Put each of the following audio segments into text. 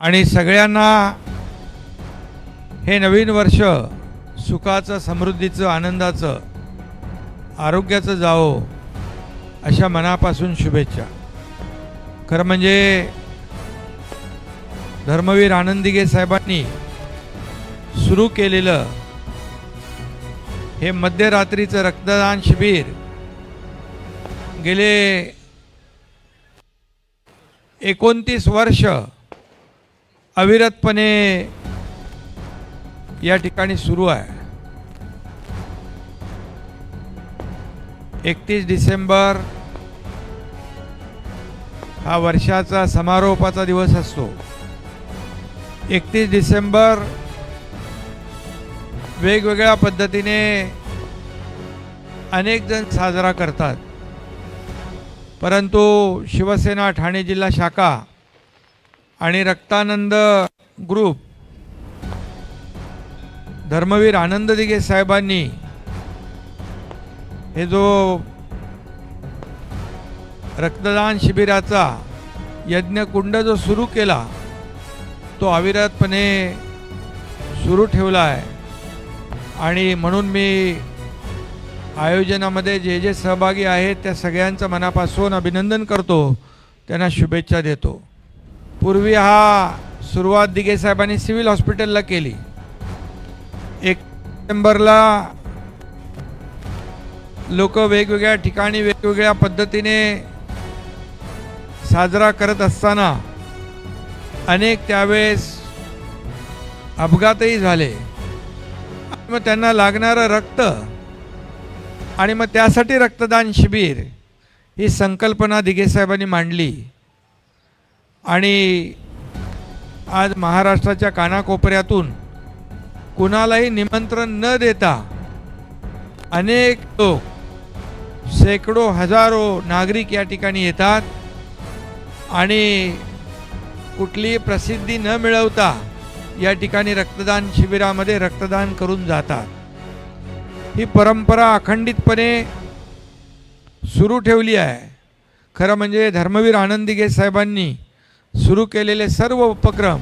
आणि सगळ्यांना हे नवीन वर्ष सुखाचं समृद्धीचं आनंदाचं आरोग्याचं जावो अशा मनापासून शुभेच्छा. खरं म्हणजे धर्मवीर आनंदिगे साहेबांनी सुरू केलेलं हे मध्यरात्रीचं रक्तदान शिबिर गेले एकोणतीस वर्ष अविरतपणे या ठिकाणी सुरू आहे. एकतीस डिसेंबर हा वर्षाचा समारोपाचा दिवस असतो. एकतीस डिसेंबर वेगवेगळ्या पद्धतीने अनेक जण साजरा करतात. परंतु शिवसेना ठाणे जिल्हा शाखा आणि रक्तानंद ग्रुप. धर्मवीर आनंद दिगे साहेबांनी हे जो रक्तदान शिबिराचा यज्ञकुंड जो सुरू केला तो अविरतपणे सुरू ठेवला आहे आणि म्हणून मी आयोजनामध्ये जे जे सहभागी आहेत त्या सगळ्यांचं मनापासून अभिनंदन करतो. त्यांना शुभेच्छा देतो. पूर्वी हा सुरुवात दिगे साहेबांनी सिव्हिल हॉस्पिटलला केली. एक सप्टेंबरला लोक वेगवेगळ्या ठिकाणी वेगवेगळ्या पद्धतीने साजरा करत असताना अनेक त्यावेळेस अपघातही झाले. मग त्यांना लागणारं रक्त आणि मग त्यासाठी रक्तदान शिबिर ही संकल्पना दिघेसाहेबांनी मांडली. आणि आज महाराष्ट्राच्या कानाकोपऱ्यातून कुणालाही निमंत्रण न देता अनेक लोक शेकडो हजारो नागरिक या ठिकाणी येतात आणि कुठलीही प्रसिद्धी न मिळवता या ठिकाणी रक्तदान शिबिरामध्ये रक्तदान करून जातात. ही परंपरा अखंडितपणे सुरू ठेवली आहे. खरं म्हणजे धर्मवीर आनंदिगे साहेबांनी सुरू केलेले सर्व उपक्रम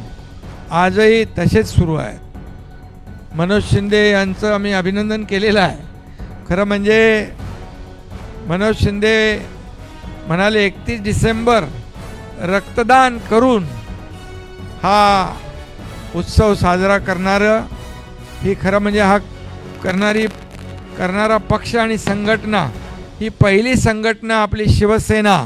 आजही तसेच सुरू आहेत. मनोज शिंदे यांचं आम्ही अभिनंदन केलेलं आहे. खरं म्हणजे मनोज शिंदे म्हणाले एकतीस डिसेंबर रक्तदान करून हा उत्सव साजरा करणारं ही खरं म्हणजे हा करणारी करणारा पक्ष आणि संघटना ही पहिली संघटना आपली शिवसेना